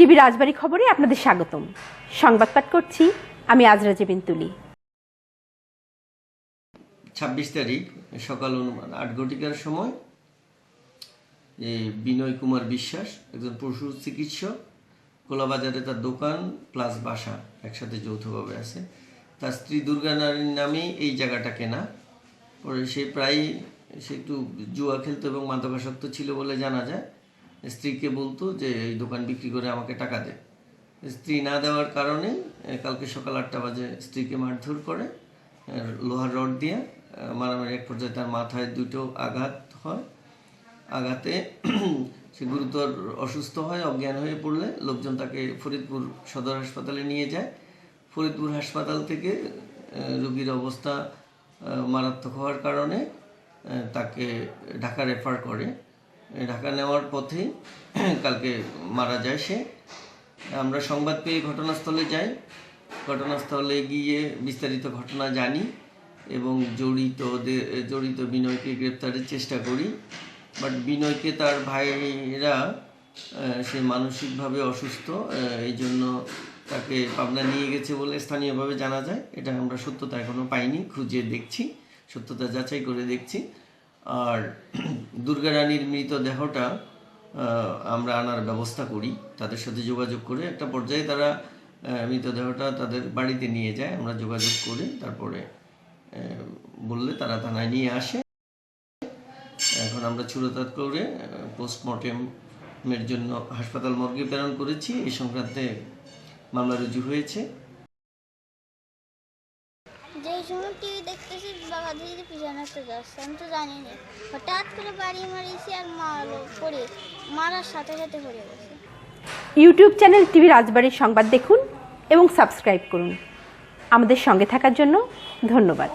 TV রাজবাড়ি খবরে আপনাদের স্বাগতম। সংবাদ পাঠ করছি আমি আজরা জেবিন তুলি। ছাব্বিশ তারিখ, সকাল অনুমান, আট ঘটিকার সময় বিনয় কুমার বিশ্বাস, একজন পশু চিকিৎসক, কোলাবাজারে তার দোকান প্লাস বাসা একসাথে যৌথভাবে আছে। তার স্ত্রী দুর্গা নারীর নামে এই জায়গাটা কেনা। পরে সে প্রায় সে একটু জুয়া খেলতো এবং মাদকাসক্ত ছিল বলে জানা যায়। স্ত্রীকে বলতো যে, এই দোকান বিক্রি করে আমাকে টাকা দে। স্ত্রী না দেওয়ার কারণে কালকে সকাল আটটা বাজে স্ত্রীকে মারধর করে লোহার রড দিয়ে মারামারি এক পর্যায়ে তার মাথায় দুটো আঘাত হয়। আঘাতে সে গুরুতর অসুস্থ হয়, অজ্ঞান হয়ে পড়লে লোকজন তাকে ফরিদপুর সদর হাসপাতালে নিয়ে যায়। ফরিদপুর হাসপাতাল থেকে রোগীর অবস্থা মারাত্মক হওয়ার কারণে তাকে ঢাকা রেফার করে। ঢাকা নেওয়ার পথে কালকে মারা যায় সে। আমরা সংবাদ পেয়ে ঘটনাস্থলে যাই। ঘটনাস্থলে গিয়ে বিস্তারিত ঘটনা জানি এবং জড়িতদের জড়িত বিনয়কে গ্রেপ্তারের চেষ্টা করি। বাট বিনয়কে তার ভাইরা সে মানসিকভাবে অসুস্থ এই জন্য তাকে পাবনা নিয়ে গেছে বলে স্থানীয়ভাবে জানা যায়। এটা আমরা সত্যতা এখনও পাইনি, খুঁজে দেখছি, সত্যতা যাচাই করে দেখছি। আর দুর্গা রানীর মৃতদেহটা আমরা আনার ব্যবস্থা করি। তাদের সাথে যোগাযোগ করে একটা পর্যায়ে তারা মৃতদেহটা তাদের বাড়িতে নিয়ে যায়। আমরা যোগাযোগ করে তারপরে বললে তারা থানায় নিয়ে আসে। এখন আমরা ছুরতাত করে পোস্টমর্টেমের জন্য হাসপাতাল মর্গে প্রেরণ করেছি। এই সংক্রান্তে মামলা রুজু হয়েছে। যে সময় টিভি দেখতেছি বাবা দিদি পিছনে একটা যাচ্ছে, আমি তো জানি না হঠাৎ করে বাড়ি মারিয়েছি আর মারলো পড়ে, মারার সাথে সাথে পড়ে গেছে। ইউটিউব চ্যানেল টিভি রাজবাড়ির সংবাদ দেখুন এবং সাবস্ক্রাইব করুন। আমাদের সঙ্গে থাকার জন্য ধন্যবাদ।